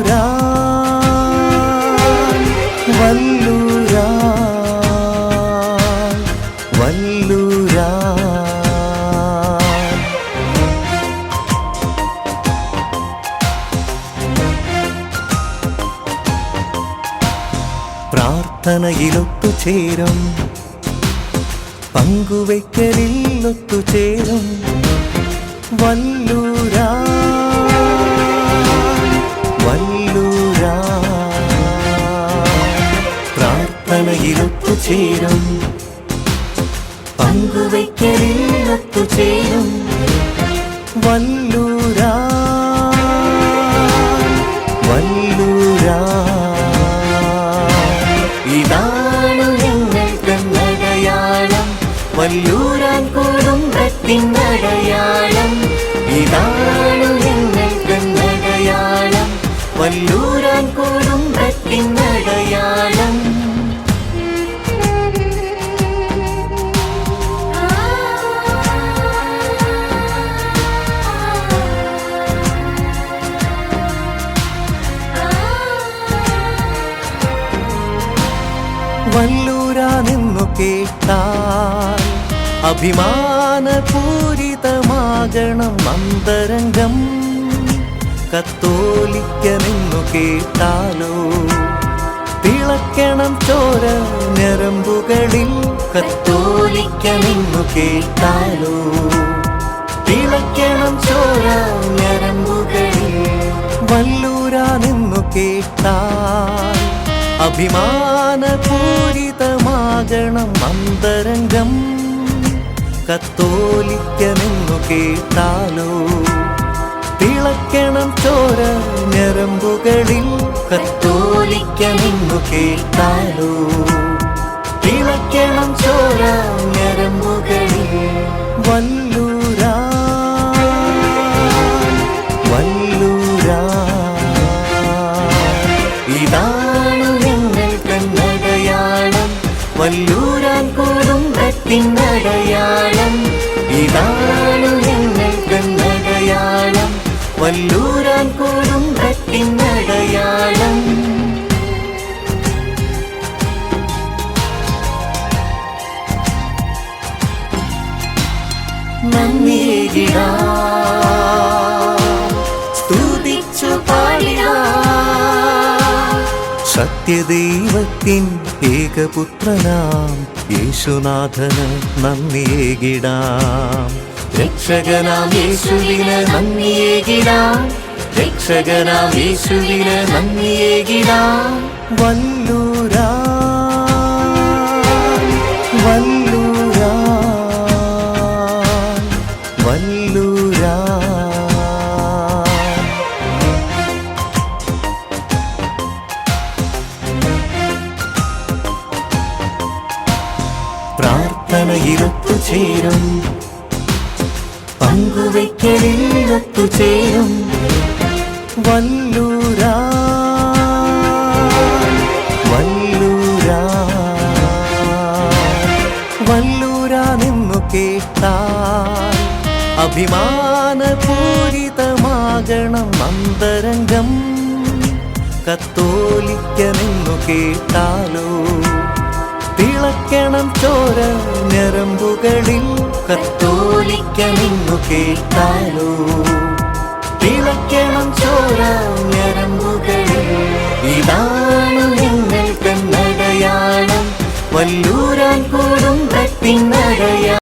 വല്ലൂരാ വല്ലൂരാ വല്ലൂരാ പ്രാർത്ഥനയിലൊത്തുചേരും പങ്കുവയ്ക്കലിൽ ഒത്തുചേരും വല്ലൂരാ വല്ലൂരാ പ്രാർത്ഥനയിലൊത്തുചേരും പങ്കുവയ്ക്കലിൽ ഒത്തുചേരും വല്ലൂരാ വല്ലൂരാ. ഇതാണ് ഞങ്ങൾക്ക് അടയാളം വല്ലൂരാൻ കുടുംബത്തിനടയാളം ഇതാണ് ഞങ്ങൾക്ക് അടയാളം വല്ലൂരാൻ കുടുംബത്തിനടയാളം വല്ലൂരാ നിന്നു കേട്ടാൽ അഭിമാനപൂരിതമാകണം അന്തരംഗം. കത്തോലിക്ക നിന്നു കേട്ടാലോ? തിളക്കണം ചോര ഞരമ്പുകളിൽ കത്തോലിക്ക നിന്നു കേട്ടാലോ? അഭിമാനപൂരിതമാകണം അന്തരംഗം. കത്തോലിക്കനെന്നു കേട്ടാലോ? തിളക്കണം ചോര ഞരമ്പുകളിൽ. കത്തോലിക്കനെന്നു കേട്ടാലോ? തിളക്കണം ചോര വല്ലൂരാൻ കുടുംബത്തിനടയാളം ഇതാണു ഞങ്ങൾ കണ്ണടയാളം വല്ലൂരാൻ കുടുംബത്തിനടയാളം നന്ദിയിടാ സത്യദൈവത്തിൻ ഏകപുത്രനാം യേശുനാഥന് നന്ദിയേകിടാം രക്ഷകനാം യേശുവിന് നന്ദിയേകിടാം രക്ഷകനാം യേശുവിന് നന്ദിയേകിടാം വല്ലൂരാ വല്ലൂരാ വല്ലൂരാ പ്രാർത്ഥനയിലൊത്തുചേരും പങ്കുവയ്ക്കലിൽ ഒത്തുചേരും വല്ലൂരാ വല്ലൂരാ വല്ലൂരാ നിന്നു കേട്ടാൽ അഭിമാനപൂരിതമാകണം അന്തരംഗം. കത്തോലിക്ക നിന്നു കേട്ടാലോ. തിളക്കണം ചോര ഞരമ്പുകളിൽ കത്തോലിക്കണിന്നു കേട്ടാലോ. തിളക്കണം ചോര